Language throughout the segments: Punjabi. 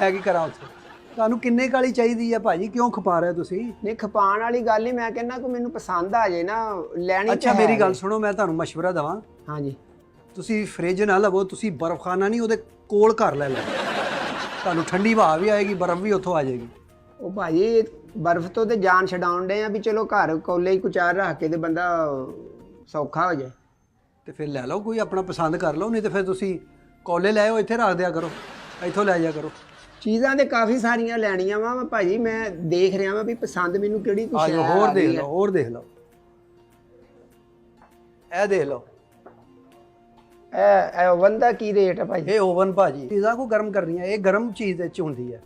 ਮੈਂ ਕੀ ਕਰਾਂ ਉੱਥੇ। ਤੁਹਾਨੂੰ ਕਿੰਨੇ ਕਾਲੀ ਚਾਹੀਦੀ ਆ ਭਾਜੀ? ਕਿਉਂ ਖਪਾ ਰਹੇ ਹੋ ਤੁਸੀਂ? ਨਹੀਂ ਖਪਾਣ ਵਾਲੀ ਗੱਲ ਨਹੀਂ ਮੈਂ ਕਹਿੰਦਾ ਕਿ ਮੈਨੂੰ ਪਸੰਦ ਆ ਜੇ ਨਾ ਲੈਣੀ ਅੱਛਾ ਮੇਰੀ ਗੱਲ ਸੁਣੋ ਮੈਂ ਤੁਹਾਨੂੰ ਮਸ਼ਵਰਾ ਦਵਾਂ। ਹਾਂਜੀ। ਤੁਸੀਂ ਫ੍ਰਿਜ ਨਾ ਲਵੋ ਤੁਸੀਂ ਬਰਫਖਾਨਾ ਨਹੀਂ ਉਹਦੇ ਕੋਲ ਘਰ ਲੈ ਲਓ। ਤੁਹਾਨੂੰ ਠੰਡੀ ਹਵਾ ਵੀ ਆਏਗੀ ਬਰਫ਼ ਵੀ ਉੱਥੋਂ ਆ ਜਾਏਗੀ। ਉਹ ਭਾਜੀ ਬਰਫ਼ ਤੋਂ ਤੇ ਜਾਨ ਛਡਾਉਣ ਡੇ ਆ ਵੀ ਚਲੋ ਘਰ ਕੋਲੇ ਹੀ ਕੁਚਾਰ ਰੱਖ ਕੇ ਤੇ ਬੰਦਾ ਸੌਖਾ ਹੋ ਜਾਏ। ਤੇ ਫਿਰ ਲੈ ਲਓ ਕੋਈ ਆਪਣਾ ਪਸੰਦ ਕਰ ਲਓ ਨਹੀਂ ਤੇ ਫਿਰ ਤੁਸੀਂ ਕੋਲੇ ਲੈ ਆਓ ਇੱਥੇ ਰੱਖ ਦਿਆ ਕਰੋ। ਇੱਥੋਂ ਲੈ ਜਾਇਆ ਕਰੋ। ਚੀਜ਼ਾਂ ਤੇ ਕਾਫੀ ਸਾਰੀਆਂ ਲੈਣੀਆਂ ਵਾ ਮੈਂ ਭਾਜੀ ਮੈਂ ਦੇਖ ਰਿਹਾ ਵਾਂ ਵੀ ਪਸੰਦ ਮੈਨੂੰ ਕਿਹੜੀ ਕੁਛ ਆ ਜਾਓ ਹੋਰ ਦੇਖ ਲਓ ਹੋਰ ਦੇਖ ਲਓ। ਇਹ ਦੇਖ ਲਓ। ਇਹ ਇਹ ਓਵਨ ਦਾ ਕੀ ਰੇਟ ਹੈ ਭਾਜੀ? ਇਹ ਓਵਨ ਭਾਜੀ। ਚੀਜ਼ਾਂ ਕੋ ਗਰਮ ਕਰਨੀਆਂ ਇਹ ਗਰਮ ਚੀਜ਼ ਵਿੱਚ ਹੁੰਦੀ ਹੈ।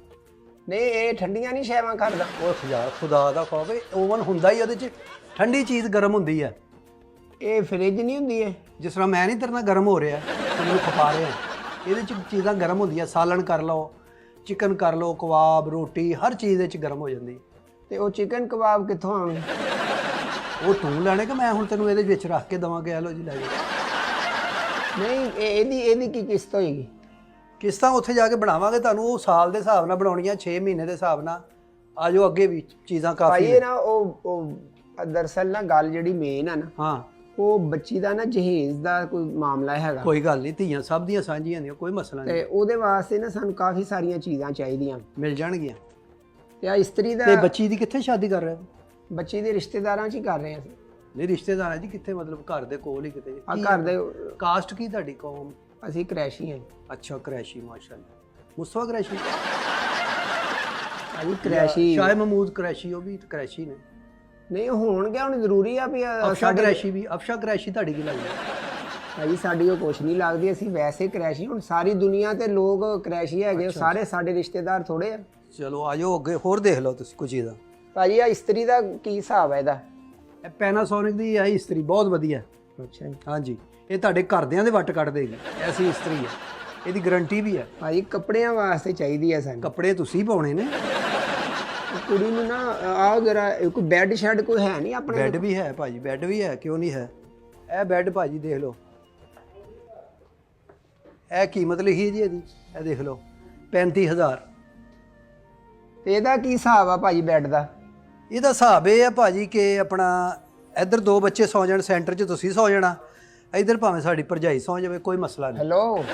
ਨਹੀਂ ਇਹ ਠੰਡੀਆਂ ਨਹੀਂ ਸ਼ੈਵਾਂ ਕਰਦਾ ਉਹ ਖੁਦਾ ਖੁਦਾ ਦਾ ਖੌਫ ਹੈ ਓਵਨ ਹੁੰਦਾ ਹੀ ਉਹਦੇ ਚ ਠੰਡੀ ਚੀਜ਼ ਗਰਮ ਹੁੰਦੀ ਹੈ। ਇਹ ਫ੍ਰਿਜ ਨਹੀਂ ਹੁੰਦੀ ਹੈ ਜਿਸ ਤਰ੍ਹਾਂ ਮੈਂ ਨਹੀਂ ਤੇਰੇ ਨਾਲ ਗਰਮ ਹੋ ਰਿਹਾ ਤੂੰ ਮੈਨੂੰ ਖਪਾ ਰਿਹਾ। ਇਹਦੇ ਚ ਚੀਜ਼ਾਂ ਗਰਮ ਹੁੰਦੀਆਂ ਸਾਲਣ ਕਰ ਲਓ। ਚਿਕਨ ਕਰ ਲਓ ਕਬਾਬ ਰੋਟੀ ਹਰ ਚੀਜ਼ ਵਿੱਚ ਗਰਮ ਹੋ ਜਾਂਦੀ। ਤੇ ਉਹ ਚਿਕਨ ਕਬਾਬ ਕਿੱਥੋਂ ਆਉਣਗੇ ਉਹ ਤੂੰ ਲੈਣੇ ਕਿ ਮੈਂ ਹੁਣ ਤੈਨੂੰ ਇਹਦੇ ਵਿੱਚ ਰੱਖ ਕੇ ਦਵਾਂਗੇ ਆ ਲਓ ਜੀ ਲੈ ਜਾਓ। ਨਹੀਂ ਇਹ- ਇਹਦੀ ਇਹਦੀ ਕੀ ਕਿਸ਼ਤ ਹੋਏਗੀ? ਕਿਸ਼ਤਾਂ ਉੱਥੇ ਜਾ ਕੇ ਬਣਾਵਾਂਗੇ ਤੁਹਾਨੂੰ ਉਹ ਸਾਲ ਦੇ ਹਿਸਾਬ ਨਾਲ ਬਣਾਉਣੀਆਂ 6 ਮਹੀਨੇ ਦੇ ਹਿਸਾਬ ਨਾਲ। ਆ ਜਾਓ ਅੱਗੇ ਵੀ ਚੀਜ਼ਾਂ ਭਾਈ ਕਾਫੀ ਇਹ ਨਾ। ਉਹ ਉਹ ਦਰਸਲ ਨਾ ਗੱਲ ਜਿਹੜੀ ਮੇਨ ਆ ਨਾ ਹਾਂ। ਉਹ ਬੱਚੀ ਦਾ ਨਾ ਜਹੇਜ਼ ਦਾ ਕੋਈ ਮਾਮਲਾ ਹੈਗਾ। ਕੋਈ ਗੱਲ ਨਹੀਂ ਧੀਆਂ ਸਭ ਦੀਆਂ ਸਾਂਝੀਆਂ ਨੇ ਕੋਈ ਮਸਲਾ ਨਹੀਂ। ਤੇ ਉਹਦੇ ਵਾਸਤੇ ਨਾ ਸਾਨੂੰ ਕਾਫੀ ਸਾਰੀਆਂ ਚੀਜ਼ਾਂ ਚਾਹੀਦੀਆਂ। ਮਿਲ ਜਾਣਗੀਆਂ। ਤੇ ਆ ਇਸਤਰੀ ਦਾ ਤੇ ਬੱਚੀ ਦੀ ਕਿੱਥੇ ਸ਼ਾਦੀ ਕਰ ਰਹੇ ਹੋ? ਬੱਚੀ ਦੇ ਰਿਸ਼ਤੇਦਾਰਾਂ 'ਚ ਹੀ ਕਰ ਰਹੇ ਅਸੀਂ। ਨਹੀਂ ਰਿਸ਼ਤੇਦਾਰ ਜੀ ਕਿੱਥੇ? ਮਤਲਬ ਘਰ ਦੇ ਕੋਲ ਹੀ ਕਿਤੇ। ਆ ਘਰ ਦੇ ਕਾਸਟ ਕੀ ਤੁਹਾਡੀ ਕੌਮ? ਅਸੀਂ ਕ੍ਰੈਸ਼ੀ ਹਾਂ ਅੱਛਾ ਕ੍ਰੈਸ਼ੀ ਮਾਸ਼ਾਅੱਲਾ। ਮੁਸਤਫਾ ਕ੍ਰੈਸ਼ੀ? ਭਾਜੀ ਕ੍ਰੈਸ਼ੀ ਸ਼ਾਇਦ ਮਹਮੂਦ ਕ੍ਰੈਸ਼ੀ ਉਹ ਵੀ ਕ੍ਰੈਸ਼ੀ ਨੇ। ਨਹੀਂ ਹੋਣਗੇ ਹੁਣ ਜ਼ਰੂਰੀ ਆ ਵੀ ਅ, ਅਫਸ਼ਾ ਕ੍ਰੈਸ਼ੀ ਵੀ ਅਫਸ਼ਾ ਕ੍ਰੈਸ਼ੀ ਤੁਹਾਡੀ ਕੀ ਲੱਗਦੀ? ਭਾਜੀ ਸਾਡੀ ਉਹ ਕੁਛ ਨਹੀਂ ਲੱਗਦੀ ਅਸੀਂ ਵੈਸੇ ਕ੍ਰੈਸ਼ੀ ਹੁਣ ਸਾਰੀ ਦੁਨੀਆ ਤੇ ਲੋਕ ਕ੍ਰੈਸ਼ੀ ਹੈਗੇ ਸਾਰੇ ਸਾਡੇ ਰਿਸ਼ਤੇਦਾਰ ਥੋੜੇ ਆ। ਚਲੋ ਆਜੋ ਅੱਗੇ ਹੋਰ ਦੇਖ ਲਓ ਤੁਸੀਂ ਕੁਝ ਇਹਦਾ ਭਾਜੀ ਆ ਇਸਤਰੀ ਦਾ ਕੀ ਹਿਸਾਬ ਹੈ ਇਹਦਾ? ਇਹ ਪੈਨਾਸੋਨਿਕ ਦੀ ਹੈ ਇਸਤਰੀ ਬਹੁਤ ਵਧੀਆ। ਅੱਛਾ ਜੀ। ਹਾਂਜੀ ਇਹ ਤੁਹਾਡੇ ਘਰਦਿਆਂ ਦੇ ਵੱਟ ਕੱਢ ਦੇਗੀ ਐਸੀ ਇਸਤਰੀ ਹੈ ਇਹਦੀ ਗਾਰੰਟੀ ਵੀ ਹੈ ਭਾਜੀ ਕੱਪੜਿਆਂ ਵਾਸਤੇ ਚਾਹੀਦੀ ਹੈ ਸਾਨੂੰ। ਕੱਪੜੇ ਤੁਸੀਂ ਪਾਉਣੇ ਨੇ। ਕੁੜੀ ਨੂੰ ਨਾ ਆਹ ਜਰਾ ਕੋਈ ਬੈੱਡ ਸ਼ੈੱਡ ਕੋਈ ਹੈ ਨਹੀਂ ਆਪਣੇ ਬੈੱਡ ਵੀ ਹੈ ਭਾਜੀ ਬੈੱਡ ਵੀ ਹੈ ਕਿਉਂ ਨਹੀਂ ਹੈ? ਇਹ ਬੈੱਡ ਭਾਜੀ ਦੇਖ ਲਓ। ਇਹ ਕੀਮਤ ਲਿਖੀ ਹੈ ਜੀ ਇਹਦੀ? ਇਹ ਦੇਖ ਲਓ 35000 ਤੇ ਇਹਦਾ ਕੀ ਹਿਸਾਬ ਆ ਭਾਜੀ ਬੈੱਡ ਦਾ? ਇਹਦਾ ਹਿਸਾਬ ਇਹ ਹੈ ਭਾਜੀ ਕਿ ਆਪਣਾ ਇੱਧਰ ਦੋ ਬੱਚੇ ਸੌ ਜਾਣ ਸੈਂਟਰ 'ਚ ਤੁਸੀਂ ਸੌ ਜਾਣਾ ਇੱਧਰ ਭਾਵੇਂ ਸਾਡੀ ਭਰਜਾਈ ਸੌ ਜਾਵੇ ਕੋਈ ਮਸਲਾ ਨਹੀਂ। ਹੈਲੋ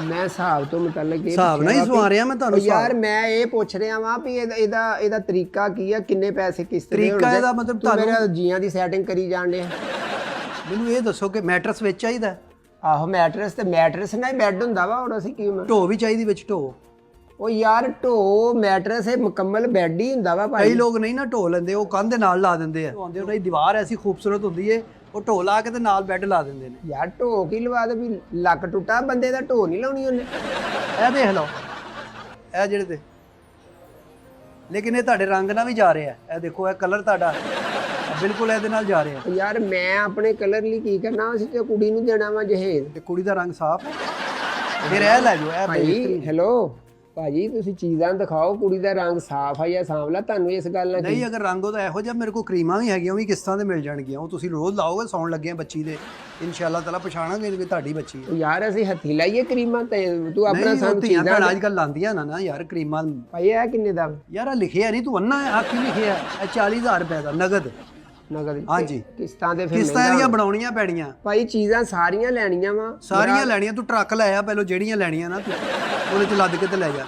ਮੈਂ ਹਿਸਾਬ ਤੋਂ ਮੁਤਲਕ ਇਹ ਹਿਸਾਬ ਨਾਲ ਹੀ ਪੁੱਛਿਆ ਸਵਾ ਰਿਹਾ ਮੈਂ ਤੁਹਾਨੂੰ ਯਾਰ ਮੈਂ ਇਹ ਪੁੱਛ ਰਿਹਾ ਵਾਂ ਵੀ ਇਹਦਾ ਇਹਦਾ ਇਹਦਾ ਤਰੀਕਾ ਕੀ ਆ? ਕਿੰਨੇ ਪੈਸੇ ਕਿਸ਼ਤ ਦੇ ਤਰੀਕਾ? ਇਹਦਾ ਮਤਲਬ ਤੂੰ ਮੇਰੇ ਜੀਆਂ ਦੀ ਸੈਟਿੰਗ ਕਰੀ ਜਾਣ ਡਿਆ। ਮੈਨੂੰ ਇਹ ਦੱਸੋ ਕਿ ਮੈਟਰਸ ਵਿੱਚ ਚਾਹੀਦਾ ਹੈ? ਆਹੋ ਮੈਟਰਸ ਤੇ ਮੈਟਰਸ ਨਾਲ ਹੀ ਬੈੱਡ ਹੁੰਦਾ ਵਾ ਹੁਣ ਅਸੀਂ ਕੀ ਮ- ਢੋ ਵੀ ਚਾਹੀਦੀ ਵਿੱਚ ਢੋ। ਉਹ ਯਾਰ ਢੋ ਮੈਟਰਸ ਇਹ ਮੁਕੰਮਲ ਬੈੱਡ ਹੀ ਹੁੰਦਾ ਵਾ ਕਈ ਭਾਈ ਲੋਕ ਨਹੀਂ ਨਾ ਢੋ ਲੈਂਦੇ ਉਹ ਕੰਧ ਦੇ ਨਾਲ ਲਾ ਦਿੰਦੇ ਆ। ਆਉਂਦੇ ਉਹਨਾਂ ਦੀ ਦੀਵਾਰ ਐਸੀ ਖੂਬਸੂਰਤ ਹੁੰਦੀ ਏ ਉਹ ਢੋ ਲਾ ਕੇ ਤੇ ਨਾਲ ਬੈੱਡ ਲਾ ਦਿੰਦੇ ਨੇ। ਯਾਰ ਢੋ ਕੀ ਲਵਾ ਦੇ ਵੀ ਲੱਕ ਟੁੱਟਾ ਬੰਦੇ ਦਾ ਢੋ ਨਹੀਂ ਲਾਉਣੀ ਉਹਨੇ। ਇਹ ਦੇਖ ਲਓ ਇਹ ਜਿਹੜੇ ਤੇ ਲੇਕਿਨ ਇਹ ਤੁਹਾਡੇ ਰੰਗ ਨਾਲ ਵੀ ਜਾ ਰਿਹਾ ਇਹ ਦੇਖੋ ਇਹ ਕਲਰ ਤੁਹਾਡਾ ਬਿਲਕੁਲ ਇਹਦੇ ਨਾਲ ਜਾ ਰਿਹਾ ਯਾਰ ਮੈਂ ਆਪਣੇ ਕਲਰ ਲਈ ਕੀ ਕਰਨਾ ਅਸੀਂ ਤੇ ਕੁੜੀ ਨੂੰ ਦੇਣਾ ਵਾ ਜਹੇਜ਼ ਤੇ ਕੁੜੀ ਦਾ ਰੰਗ ਸਾਫ਼ ਹੈ। ਫਿਰ ਇਹ ਲੈ ਜਾਓ ਇਹ ਭਾਈ ਹੈਲੋ ਭਾਜੀ ਤੁਸੀਂ ਚੀਜ਼ਾਂ ਦਿਖਾਓ ਕੁੜੀ ਦਾ ਰੰਗ ਸਾਫ਼ ਆ ਜਾਂ ਸਾਂਵਲਾ ਤੁਹਾਨੂੰ ਇਸ ਗੱਲ ਨਾਲ ਨਹੀਂ ਅਗਰ ਰੰਗ ਉਹਦਾ ਇਹੋ ਜਿਹਾ ਮੇਰੇ ਕੋਲ ਕਰੀਮਾਂ ਵੀ ਹੈਗੀਆਂ ਉਹ ਵੀ ਕਿਸ਼ਤਾਂ ਤੇ ਮਿਲ ਜਾਣਗੀਆਂ? ਉਹ ਤੁਸੀਂ ਰੋਜ਼ ਲਾਓਗੇ ਸੌਣ ਲੱਗੇ ਬੱਚੀ ਦੇ। ਇਨਸ਼ਾਅੱਲਾ ਤਾਲਾ ਪਛਾਣਾਂਗੇ ਕਿ ਤੁਹਾਡੀ ਬੱਚੀ ਹੈ। ਯਾਰ ਅਸੀਂ ਹੱਥੀ ਲਾਈਏ ਕਰੀਮਾਂ ਤੇ ਤੂੰ ਆਪਣਾ ਨਹੀਂ ਸਾਨੂੰ ਚੀਜ਼ਾਂ ਭੈਣਾਂ ਅੱਜ ਕੱਲ ਲਾਉਂਦੀਆਂ ਨਾ ਨਾ ਯਾਰ ਕਰੀਮਾਂ। ਭਾਈ ਇਹ ਕਿੰਨੇ ਦਾ? ਯਾਰ ਲਿਖਿਆ ਨਹੀਂ ਤੂੰ ਅੰਨਾ ਹੈ ਆ ਕੀ ਲਿਖਿਆ? ਇਹ 40000 ਰੁਪਏ ਦਾ ਨਗਦ। ਨਗਦ ਹਾਂਜੀ। ਕਿਸ਼ਤਾਂ ਤੇ ਫਿਰ ਕਿਸ਼ਤਾਂ ਇਹਦੀਆਂ ਬਣਾਉਣੀਆਂ ਪੈਣੀਆਂ? ਭਾਈ ਚੀਜ਼ਾਂ ਸਾਰੀਆਂ ਲੈਣੀਆਂ ਵਾ। ਸਾਰੀਆਂ ਲੈਣੀਆਂ ਤੂੰ ਟਰੱਕ ਲੈ ਆ ਪਹਿਲਾਂ ਜਿਹੜੀਆਂ ਲੈਣੀਆਂ ਨਾ ਤੂੰ ਉਹਦੇ ਚ ਲੱਦ ਕੇ ਤੇ ਲੈ ਜਾ।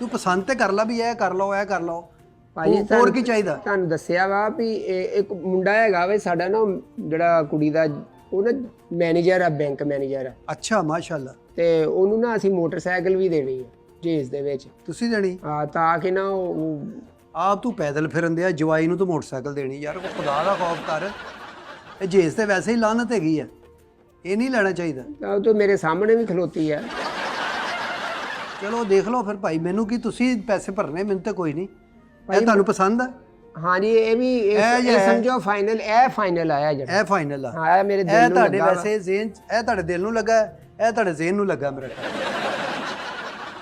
ਤੂੰ ਪਸੰਦ ਤੇ ਕਰ ਲੈ ਵੀ ਇਹ ਕਰ ਲਓ ਇਹ ਕਰ ਲਓ। ਭਾਈ ਹੋਰ- ਕੀ ਚਾਹੀਦਾ? ਤੁਹਾਨੂੰ ਦੱਸਿਆ ਵਾ ਵੀ ਇੱਕ ਮੁੰਡਾ ਹੈਗਾ ਵੇ ਸਾਡਾ ਨਾ ਜਿਹੜਾ ਕੁੜੀ ਦਾ ਉਹ ਨਾ ਮੈਨੇਜਰ ਆ ਬੈਂਕ ਮੈਨੇਜਰ ਆ। ਅੱਛਾ ਮਾਸ਼ਾਅੱਲਾ। ਤੇ ਉਹਨੂੰ ਨਾ ਅਸੀਂ ਮੋਟਰਸਾਈਕਲ ਵੀ ਦੇਣੀ ਹੈ ਜੇਸ ਦੇ ਵਿੱਚ। ਤੁਸੀਂ ਦੇਣੀ? ਆ ਤਾਂ ਕਿ ਨਾ ਉਹ- ਆਪ ਤੂੰ ਪੈਦਲ ਫਿਰਨ ਦਿਆ ਜਵਾਈ ਨੂੰ ਤੂੰ ਮੋਟਰਸਾਈਕਲ ਦੇਣੀ। ਯਾਰ ਉਹ ਖੁਦਾ ਦਾ ਖੌਫ ਕਰ। ਇਹ ਜੇਸ ਤੇ ਵੈਸੇ ਹੀ ਲਾਨਤ ਹੈਗੀ ਆ। ਇਹ ਨਹੀਂ ਲੈਣਾ ਚਾਹੀਦਾ। ਤਾਂ ਤਾਂ ਮੇਰੇ ਸਾਹਮਣੇ ਵੀ ਖਲੋਤੀ ਆ। ਚਲੋ ਦੇਖ ਲਓ ਫਿਰ ਭਾਈ ਮੈਨੂੰ ਕੀ ਤੁਸੀਂ ਪੈਸੇ ਭਰਨੇ ਮੈਨੂੰ ਤੇ ਕੋਈ ਨਹੀਂ। ਇਹ ਤੁਹਾਨੂੰ ਪਸੰਦ ਆ? ਹਾਂਜੀ ਇਹ ਵੀ ਇਹ ਇਹ ਇਹ ਸਮਝੋ ਫਾਈਨਲ ਇਹ ਫਾਈਨਲ ਆਇਆ ਜਿਹੜਾ। ਇਹ ਫਾਈਨਲ ਆ। ਹਾਂ ਇਹ ਮੇਰੇ ਇਹ ਦਿਲ ਨੂੰ ਤੁਹਾਡੇ ਲੱਗਾ ਵਾ। ਵੈਸੇ ਜ਼ੇਨ ਇਹ ਤੁਹਾਡੇ ਦਿਲ ਨੂੰ ਲੱਗਾ ਹੈ, ਇਹ ਤੁਹਾਡੇ ਜ਼ੇਨ ਨੂੰ ਲੱਗਾ ਮੇਰਾ ਖਿਆਲ।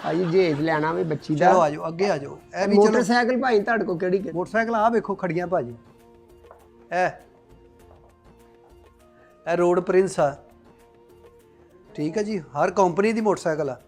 ਭਾਜੀ ਜੇਜ ਲੈਣਾ ਵੀ ਬੱਚੀ ਦਾ। ਚਲੋ ਆਜੋ ਅੱਗੇ ਆਜੋ ਇਹ ਵੀ ਚਲੋ। ਮੋਟਰਸਾਈਕਲ ਭਾਈ ਤੁਹਾਡੇ ਕੋਲ ਕਿਹੜੀ ਕਿ- ਮੋਟਰਸਾਈਕਲ ਆ ਵੇਖੋ ਖੜੀਆਂ ਭਾਜੀ। ਇਹ। ਇਹ ਰੋਡ ਪ੍ਰਿੰਸ ਆ। ਠੀਕ ਹੈ ਜੀ ਹਰ ਕੰਪਨੀ ਦੀ ਮੋਟਰਸਾਈਕਲ ਆ।